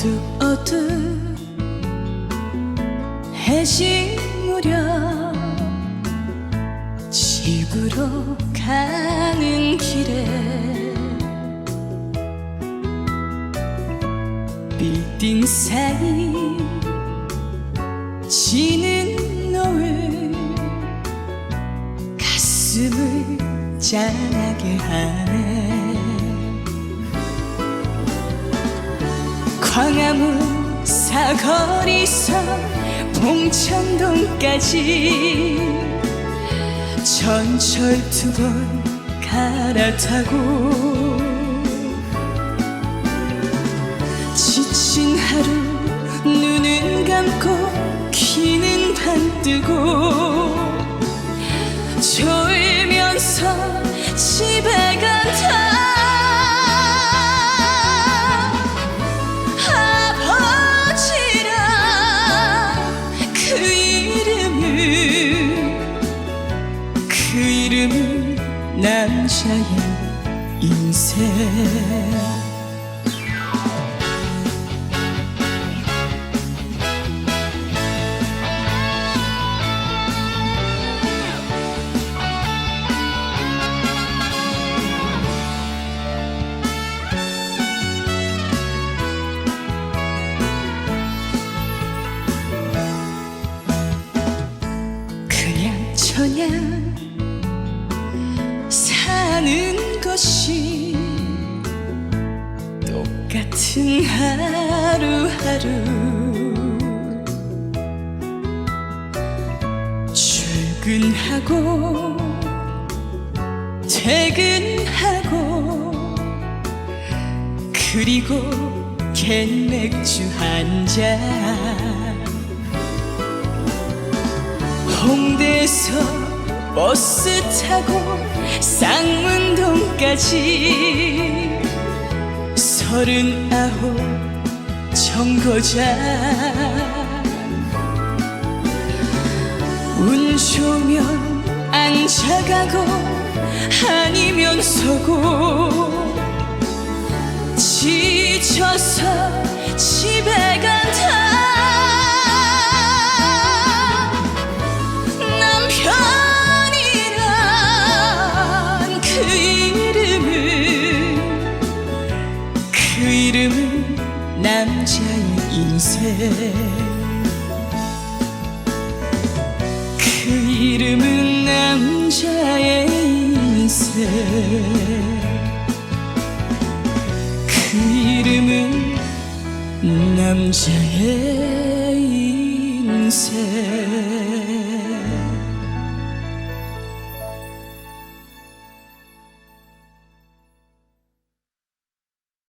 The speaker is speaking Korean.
어둑어둑 해질 무렵 집으로 가는 길에 빌딩 사이 지는 노을 가슴을 짠하게 하네 광화문 사거리서 봉천동까지 전철 두 번 갈아타고 지친 하루 눈은 감고 귀는 반뜨고 졸면서 집에 간 그 이름은 남자의 인생. 그냥 저냥 사는 것이 똑같은 하루하루. 출근하고 퇴근하고 그리고 캔 맥주 한잔. 홍대에서 버스 타고 쌍문동까지 서른아홉 정거장. 운 좋으면 앉아가고 아니면 서고 지쳐서 집에 간 남자의 인생. 그 이름은 남자의 인생. 그 이름은 남자의 인생